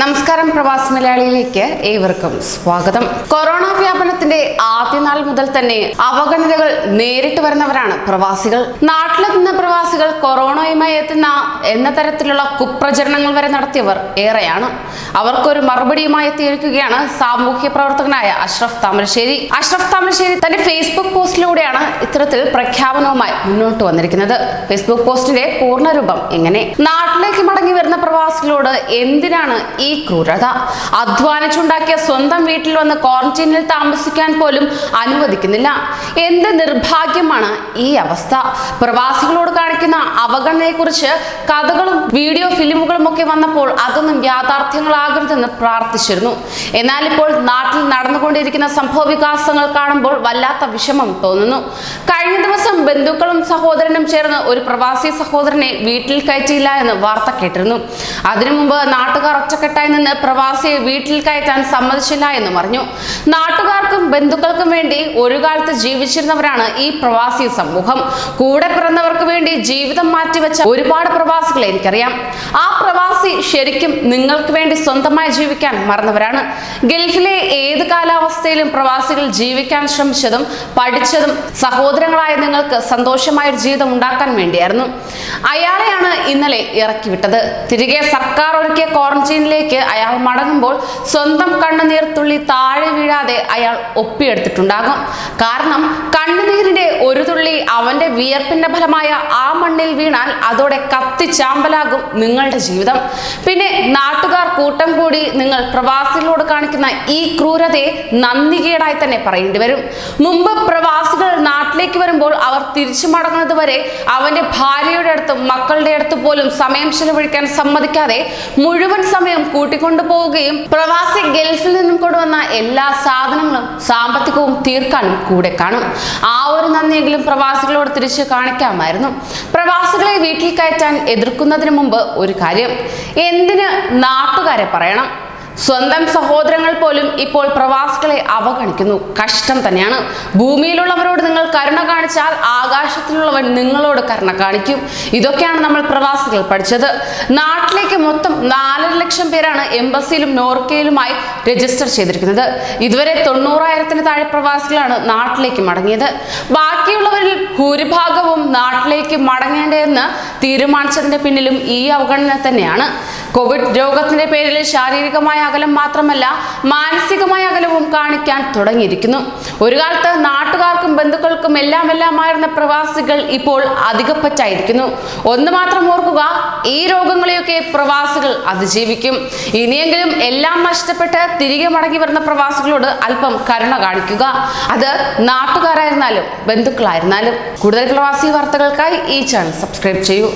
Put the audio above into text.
നമസ്കാരം പ്രവാസി മലയാളിയിലേക്ക് ഏവർക്കും സ്വാഗതം. കൊറോണ വ്യാപനത്തിന്റെ ആദ്യ നാൾ മുതൽ തന്നെ അവഗണനകൾ നേരിട്ട് വരുന്നവരാണ് പ്രവാസികൾ. നാട്ടിലെത്തുന്ന പ്രവാസികൾ കൊറോണയുമായി എത്തുന്ന എന്ന തരത്തിലുള്ള കുപ്രചരണങ്ങൾ വരെ നടത്തിയവർ ഏറെയാണ്. അവർക്കൊരു മറുപടിയുമായി എത്തിയിരിക്കുകയാണ് സാമൂഹ്യ പ്രവർത്തകനായ അഷ്റഫ് താമരശ്ശേരി. അഷ്റഫ് താമരശ്ശേരി തന്റെ ഫേസ്ബുക്ക് പോസ്റ്റിലൂടെയാണ് ഇത്തരത്തിൽ പ്രഖ്യാപനവുമായി മുന്നോട്ട് വന്നിരിക്കുന്നത്. ഫേസ്ബുക്ക് പോസ്റ്റിന്റെ പൂർണരൂപം എങ്ങനെ? നാട്ടിലേക്ക് മടങ്ങി വരുന്ന പ്രവാസികളോട് എന്തിനാണ് ഈ ക്രൂരത. അധ്വാനിച്ചുണ്ടാക്കിയ സ്വന്തം വീട്ടിൽ വന്ന് ക്വാറന്റൈനിൽ താമസിക്കാൻ പോലും അനുവദിക്കുന്നില്ല. എന്ത് നിർഭാഗ്യമാണ് ഈ അവസ്ഥ? പ്രവാസികളോട് കാണിക്കുന്ന അവഗണനയെക്കുറിച്ച് കഥകളും വീഡിയോ ഫിലിമുകളും ഒക്കെ വന്നപ്പോൾ അതൊന്നും യാഥാർത്ഥ്യങ്ങളാകരുതെന്ന് പ്രാർത്ഥിച്ചിരുന്നു. എന്നാൽ ഇപ്പോൾ നാട്ടിൽ നടന്നുകൊണ്ടിരിക്കുന്ന സംഭവ വികാസങ്ങൾ കാണുമ്പോൾ വല്ലാത്ത വിഷമം തോന്നുന്നു. കഴിഞ്ഞ ദിവസം ബന്ധുക്കളും സഹോദരനും ചേർന്ന് ഒരു പ്രവാസി സഹോദരനെ വീട്ടിൽ കയറ്റിയില്ല എന്ന് വാർത്ത കേട്ടിരുന്നു. അതിനു മുമ്പ് നാട്ടുകാർ ഒറ്റക്കെട്ടായി നിന്ന് പ്രവാസിയെ വീട്ടിൽ കയറ്റാൻ സമ്മതിച്ചില്ല എന്നും പറഞ്ഞു നാട്ടുകാർക്കും ബന്ധുക്കൾക്കും വേണ്ടി ഒരു കാലത്ത് ജീവിച്ചിരുന്നവരാണ് ഈ പ്രവാസി സമൂഹം. കൂടെ പിറന്നവർക്ക് വേണ്ടി ജീവിതം മാറ്റിവെച്ച ഒരുപാട് പ്രവാസികളെ എനിക്കറിയാം. ആ പ്രവാസി ശരിക്കും നിങ്ങൾക്ക് വേണ്ടി സ്വന്തമായി ജീവിക്കാൻ മറന്നവരാണ്. ഗൾഫിലെ ഏത് കാലാവസ്ഥയിലും പ്രവാസികൾ ജീവിക്കാൻ ശ്രമിച്ചതും പഠിച്ചതും സഹോദരങ്ങളായ നിങ്ങൾക്ക് സന്തോഷമായ ജീവിതം ഉണ്ടാക്കാൻ വേണ്ടിയായിരുന്നു. അയാളെയാണ് ഇന്നലെ ഇറക്കിവിട്ടത്. തിരികെ സർക്കാർ ഒരുക്കിയ ക്വാറന്റൈനിലേക്ക് അയാൾ മടങ്ങുമ്പോൾ സ്വന്തം കണ്ണുനീർ തുള്ളി താഴെ വീഴാതെ അയാൾ ഒപ്പിയെടുത്തിട്ടുണ്ടാകും. കാരണം കണ്ണുനീരിന്റെ ഒരു തുള്ളി അവന്റെ വിയർപ്പിന്റെ ഫലമായ ആ മണ്ണിൽ വീണാൽ അതോടെ കത്തിച്ചാമ്പലാകും നിങ്ങളുടെ ജീവിതം. പിന്നെ നാട്ടുകാർ കൂട്ടം കൂടി നിങ്ങൾ പ്രവാസികളോട് കാണിക്കുന്ന ഈ ക്രൂരതയെ നന്ദികേടായി തന്നെ പറയേണ്ടി വരും. മുമ്പ് പ്രവാസികൾ നാട്ടിലേക്ക് വരുമ്പോൾ അവർ തിരിച്ചു മടങ്ങുന്നത് വരെ അവന്റെ ഭാര്യയുടെ അടുത്തും മക്കളുടെ അടുത്ത് പോലും സമയം ചെലവഴിക്കാൻ സമ്മതിക്കാതെ മുഴുവൻ സമയം കൂട്ടിക്കൊണ്ടു പോവുകയും പ്രവാസി ഗൾഫിൽ നിന്നും കൊണ്ടുവന്ന എല്ലാ സാധനങ്ങളും സാമ്പത്തികവും തീർക്കാനും കൂടെ കാണും. ആ ഒരു നന്ദിയെങ്കിലും പ്രവാസികളോട് തിരിച്ചു കാണിക്കാമായിരുന്നു. പ്രവാസികളെ വീട്ടിൽ കയറ്റാൻ എതിർക്കുന്നതിന് മുമ്പ് ഒരു കാര്യം. എന്തിന് നാട്ടുകാരെ പറയണം? സ്വന്തം സഹോദരങ്ങൾ പോലും ഇപ്പോൾ പ്രവാസികളെ അവഗണിക്കുന്നു. കഷ്ടം തന്നെയാണ്. ഭൂമിയിലുള്ളവരോട് നിങ്ങൾ കരുണ കാണിച്ചാൽ ആകാശത്തിലുള്ളവൻ നിങ്ങളോട് കരുണ കാണിക്കും. ഇതൊക്കെയാണ് നമ്മൾ പ്രവാസികൾ പഠിച്ചത്. നാട്ടിലേക്ക് മൊത്തം നാലര ലക്ഷം പേരാണ് എംബസിയിലും നോർക്കയിലുമായി രജിസ്റ്റർ ചെയ്തിരിക്കുന്നത്. ഇതുവരെ തൊണ്ണൂറായിരത്തിന് താഴെ പ്രവാസികളാണ് നാട്ടിലേക്ക് മടങ്ങിയത്. ബാക്കിയുള്ളവരിൽ ഭൂരിഭാഗവും നാട്ടിലേക്ക് മടങ്ങേണ്ടതെന്ന് തീരുമാനിച്ചതിന്റെ പിന്നിലും ഈ അവഗണന തന്നെയാണ്. കോവിഡ് രോഗത്തിന്റെ പേരിൽ ശാരീരികമായ അകലം മാത്രമല്ല മാനസികമായ അകലവും കാണിക്കാൻ തുടങ്ങിയിരിക്കുന്നു. ഒരു കാലത്ത് നാട്ടുകാർക്കും ബന്ധുക്കൾക്കും എല്ലാം എല്ലാമായിരുന്ന പ്രവാസികൾ ഇപ്പോൾ അധികപ്പറ്റായിരിക്കുന്നു. ഒന്ന് മാത്രം ഓർക്കുക ഈ രോഗങ്ങളെയൊക്കെ പ്രവാസികൾ അതിജീവിക്കും. ഇനിയെങ്കിലും എല്ലാം നഷ്ടപ്പെട്ട് തിരികെ മടങ്ങി വരുന്ന പ്രവാസികളോട് അല്പം കരുണ കാണിക്കുക. അത് നാട്ടുകാരായിരുന്നാലും ബന്ധുക്കളായിരുന്നാലും. കൂടുതൽ പ്രവാസി വാർത്തകൾക്കായി ഈ ചാനൽ സബ്സ്ക്രൈബ് ചെയ്യൂ.